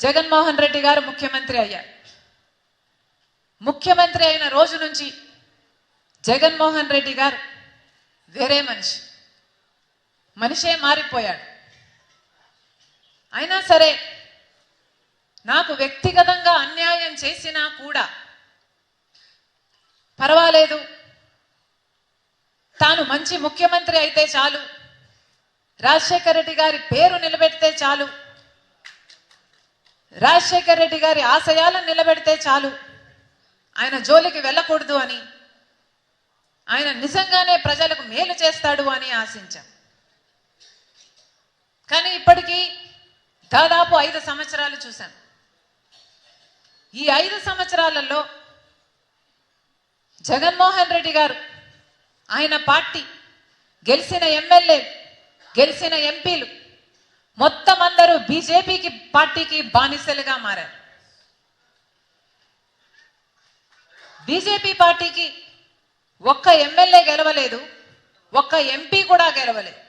జగన్మోహన్ రెడ్డి గారు ముఖ్యమంత్రి అయ్యారు. ముఖ్యమంత్రి అయిన రోజు నుంచి జగన్మోహన్ రెడ్డి గారు వేరే మనిషి. మనిషే మారిపోయాడు. అయినా సరే నాకు వ్యక్తిగతంగా అన్యాయం చేసినా కూడా పర్వాలేదు. తాను మంచి ముఖ్యమంత్రి అయితే చాలు. రాజశేఖర రెడ్డి గారి పేరు నిలబెడితే చాలు. రాజశేఖర్ రెడ్డి గారి ఆశయాలను నిలబెడితే చాలు. ఆయన జోలికి వెళ్ళకూడదు అని ఆయన నిజంగానే ప్రజలకు మేలు చేస్తాడు అని ఆశించాం. కానీ ఇప్పటికీ దాదాపు ఐదు సంవత్సరాలు చూశాం. ఈ ఐదు సంవత్సరాలలో జగన్మోహన్ రెడ్డి గారు ఆయన పార్టీ గెలిచిన ఎమ్మెల్యే గెలిచిన ఎంపీలు మొత్తం అందరూ బీజేపీకి పార్టీకి బానిసలుగా మారారు. బీజేపీ పార్టీకి ఒక్క ఎమ్మెల్యే గెలవలేదు ఒక్క ఎంపీ కూడా గెలవలేదు.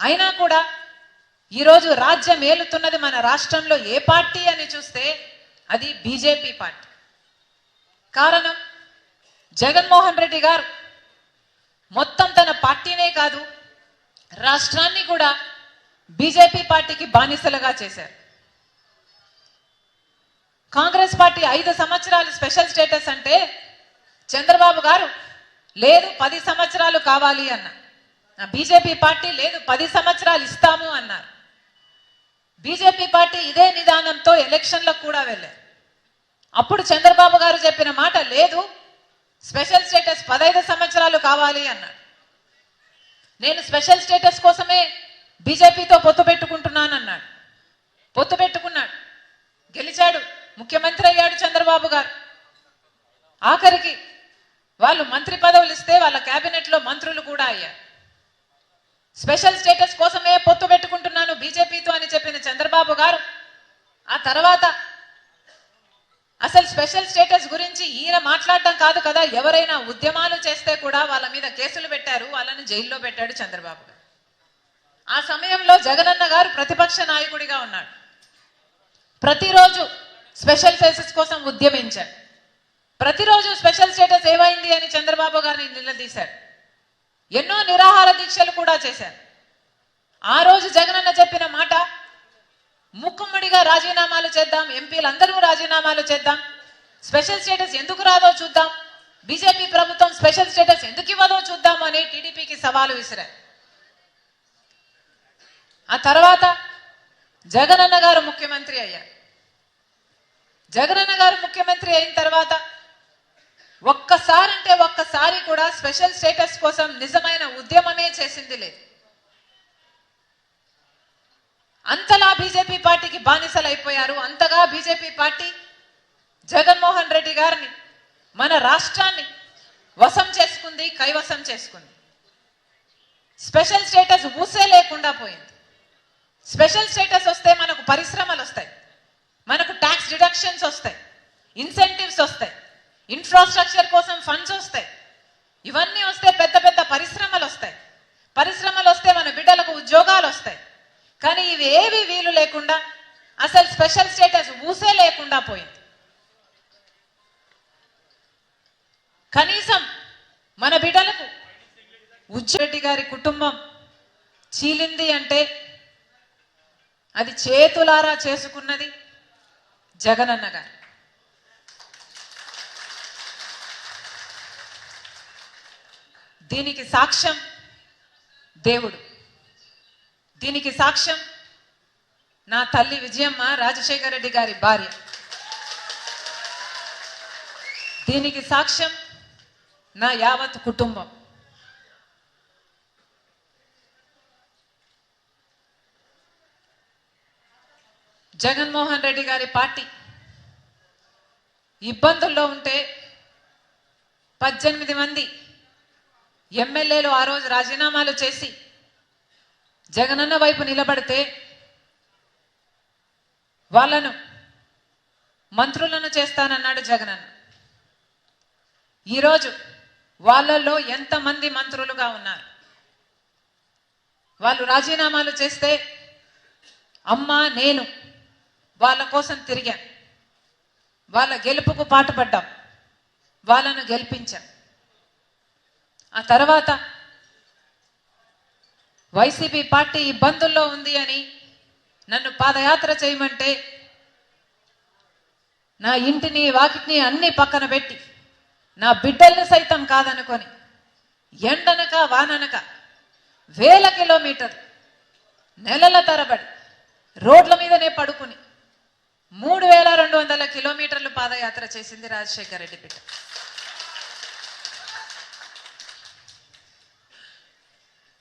అయినా కూడా ఈరోజు రాజ్యం ఏలుతున్నది మన రాష్ట్రంలో ఏ పార్టీ అని చూస్తే అది బీజేపీ పార్టీ. కారణం జగన్మోహన్ రెడ్డి గారు. మొత్తం తన పార్టీనే కాదు రాష్ట్రాన్ని కూడా బీజేపీ పార్టీకి బానిసలుగా చేశారు. కాంగ్రెస్ పార్టీ ఐదు సంవత్సరాలు స్పెషల్ స్టేటస్ అంటే చంద్రబాబు గారు లేదు పది సంవత్సరాలు కావాలి అన్న. బీజేపీ పార్టీ లేదు పది సంవత్సరాలు ఇస్తాము అన్నారు. బీజేపీ పార్టీ ఇదే నిదానంతో ఎలక్షన్లకు కూడా వెళ్ళారు. అప్పుడు చంద్రబాబు గారు చెప్పిన మాట లేదు స్పెషల్ స్టేటస్ పదహైదు సంవత్సరాలు కావాలి అన్నాడు. నేను స్పెషల్ స్టేటస్ కోసమే బీజేపీతో పొత్తు పెట్టుకుంటున్నాను అన్నాడు పొత్తు పెట్టుకున్నాడు. గెలిచాడు. ముఖ్యమంత్రి అయ్యాడు చంద్రబాబు గారు. ఆఖరికి వాళ్ళు మంత్రి పదవులు ఇస్తే వాళ్ళ కేబినెట్లో మంత్రులు కూడా అయ్యారు. స్పెషల్ స్టేటస్ కోసమే పొత్తు పెట్టుకుంటున్నాను బీజేపీతో అని చెప్పిన చంద్రబాబు గారు ఆ తర్వాత అసలు స్పెషల్ స్టేటస్ గురించి ఈయన మాట్లాడటం కాదు కదా ఎవరైనా ఉద్యమాలు చేస్తే కూడా వాళ్ళ మీద కేసులు పెట్టారు వాళ్ళని జైల్లో పెట్టాడు చంద్రబాబు గారు. ఆ సమయంలో జగనన్న గారు ప్రతిపక్ష నాయకుడిగా ఉన్నాడు. ప్రతిరోజు స్పెషల్ సెసెస్ కోసం ఉద్యమించాడు ప్రతిరోజు స్పెషల్ స్టేటస్ ఏమైంది అని చంద్రబాబు గారిని నిలదీశాడు ఎన్నో నిరాహార దీక్షలు కూడా చేశారు. ఆ రోజు జగనన్న చెప్పిన మాట ముక్కుమ్మడిగా రాజీనామాలు చేద్దాం ఎంపీలందరూ రాజీనామాలు చేద్దాం. స్పెషల్ స్టేటస్ ఎందుకు రాదో చూద్దాం. బీజేపీ ప్రభుత్వం స్పెషల్ స్టేటస్ ఎందుకు ఇవ్వదో చూద్దాం అని టీడీపీకి సవాలు విసిరారు. ఆ తర్వాత జగనన్న గారు ముఖ్యమంత్రి అయ్యారు. జగనన్న గారు ముఖ్యమంత్రి అయిన తర్వాత ఒక్కసారంటే ఒక్కసారి కూడా స్పెషల్ స్టేటస్ కోసం నిజమైన ఉద్యమమే చేసింది లేదు. అంతలా బీజేపీ పార్టీకి బానిసలు అయిపోయారు. అంతగా బీజేపీ పార్టీ జగన్మోహన్ రెడ్డి గారిని మన రాష్ట్రాన్ని వశం చేసుకుంది కైవసం చేసుకుంది. స్పెషల్ స్టేటస్ ఊసే లేకుండా పోయింది. స్పెషల్ స్టేటస్ వస్తే మనకు పరిశ్రమలు వస్తాయి. మనకు ట్యాక్స్ డిడక్షన్స్ వస్తాయి. ఇన్సెంటివ్స్ వస్తాయి. ఇన్ఫ్రాస్ట్రక్చర్ కోసం ఫండ్స్ వస్తాయి. ఇవన్నీ వస్తే పెద్ద పెద్ద పరిశ్రమలు వస్తాయి. పరిశ్రమలు వస్తే మన బిడ్డలకు ఉద్యోగాలు వస్తాయి. కానీ ఇవి ఏవి వీలు లేకుండా అసలు స్పెషల్ స్టేటస్ ఊసే లేకుండా పోయింది. కనీసం మన బిడ్డలకు ఉజ్జరెడ్డి గారి కుటుంబం చీలింది అంటే అది చేతులారా చేసుకున్నది జగనన్న గారు. దీనికి సాక్ష్యం దేవుడు. దీనికి సాక్ష్యం నా తల్లి విజయమ్మ రాజశేఖర రెడ్డి గారి భార్య. దీనికి సాక్ష్యం నా యావత్ కుటుంబం. జగన్మోహన్ రెడ్డి గారి పార్టీ ఇబ్బందుల్లో ఉంటే పద్దెనిమిది మంది ఎమ్మెల్యేలు ఆ రోజు రాజీనామాలు చేసి జగనన్న వైపు నిలబడితే వాళ్ళను మంత్రులను చేస్తానన్నాడు జగనన్న. ఈరోజు వాళ్ళల్లో ఎంతమంది మంత్రులుగా ఉన్నారు? వాళ్ళు రాజీనామాలు చేస్తే అమ్మ నేను వాళ్ళ కోసం తిరిగాం. వాళ్ళ గెలుపుకు పాటుపడ్డాం. వాళ్ళను గెలిపించాం. ఆ తర్వాత వైసీపీ పార్టీ ఇబ్బందుల్లో ఉంది అని నన్ను పాదయాత్ర చేయమంటే నా ఇంటిని వాకిటిని అన్ని పక్కన పెట్టి నా బిడ్డల్ని సైతం కాదనుకొని ఎండనక వాననక వేల కిలోమీటర్ నెలల తరబడి రోడ్ల మీదనే పడుకుని మూడు వేల రెండు వందల కిలోమీటర్లు పాదయాత్ర చేసింది రాజశేఖర రెడ్డి బిడ్డ.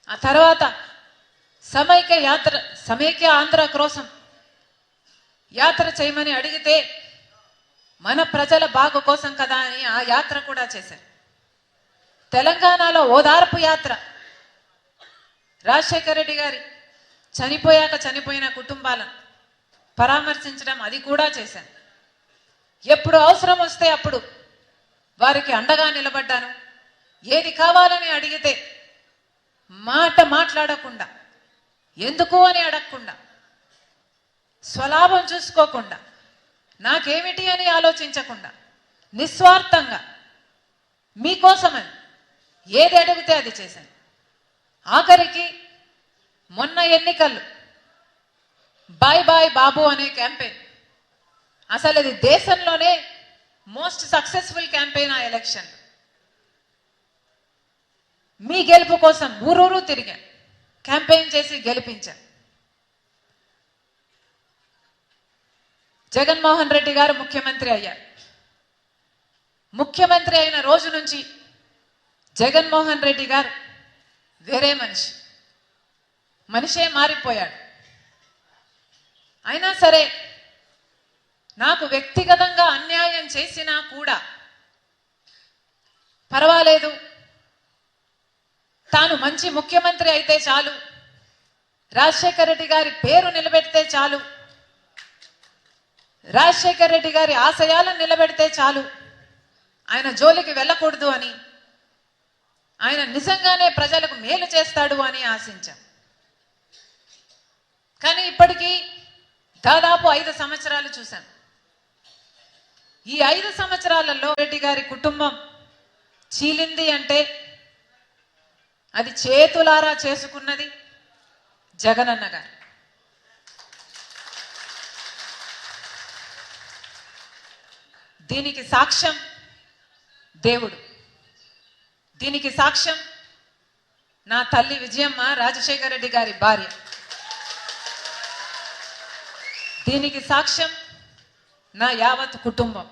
ఆ తర్వాత సమైక్య యాత్ర సమైక్య ఆంధ్ర కోసం యాత్ర చేయమని అడిగితే మన ప్రజల బాగు కోసం కదా అని ఆ యాత్ర కూడా చేశారు. తెలంగాణలో ఓదార్పు యాత్ర. రాజశేఖర రెడ్డి గారి చనిపోయాక చనిపోయిన కుటుంబాలను పరామర్శించడం అది కూడా చేశాను. ఎప్పుడు అవసరం వస్తే అప్పుడు వారికి అండగా నిలబడ్డాను. ఏది కావాలని అడిగితే మాట మాట్లాడకుండా ఎందుకు అని అడగకుండా స్వలాభం చూసుకోకుండా నాకేమిటి అని ఆలోచించకుండా నిస్వార్థంగా మీకోసమని ఏది అడిగితే అది చేశాను. ఆఖరికి మొన్న ఎన్నికలు బాయ్ బాయ్ బాబు అనే క్యాంపెయిన్ అసలు ఇది దేశంలోనే మోస్ట్ సక్సెస్ఫుల్ క్యాంపెయిన్ ఆ ఎలక్షన్ మీ గెలుపు కోసం ఊరూరు తిరిగా. క్యాంపెయిన్ చేసి గెలిపించాం. జగన్మోహన్ రెడ్డి గారు ముఖ్యమంత్రి అయ్యారు. ముఖ్యమంత్రి అయిన రోజు నుంచి జగన్మోహన్ రెడ్డి గారు వేరే మనిషి. మనిషే మారిపోయాడు. అయినా సరే నాకు వ్యక్తిగతంగా అన్యాయం చేసినా కూడా పర్వాలేదు. తాను మంచి ముఖ్యమంత్రి అయితే చాలు. రాజశేఖర రెడ్డి గారి పేరు నిలబెడితే చాలు. రాజశేఖర రెడ్డి గారి ఆశయాలను నిలబెడితే చాలు. ఆయన జోలికి వెళ్ళకూడదు అని ఆయన నిజంగానే ప్రజలకు మేలు చేస్తాడు అని ఆశించాం. కానీ ఇప్పటికీ దాదాపు ఐదు సంవత్సరాలు చూశాను ఈ ఐదు సంవత్సరాలలో రెడ్డి గారి కుటుంబం చీలింది అంటే అది చేతులారా చేసుకున్నది జగనన్న గారు. దీనికి సాక్ష్యం దేవుడు. దీనికి సాక్ష్యం నా తల్లి విజయమ్మ రాజశేఖర రెడ్డి గారి భార్య. దీనికి సాక్ష్యం నా యావత్ కుటుంబం.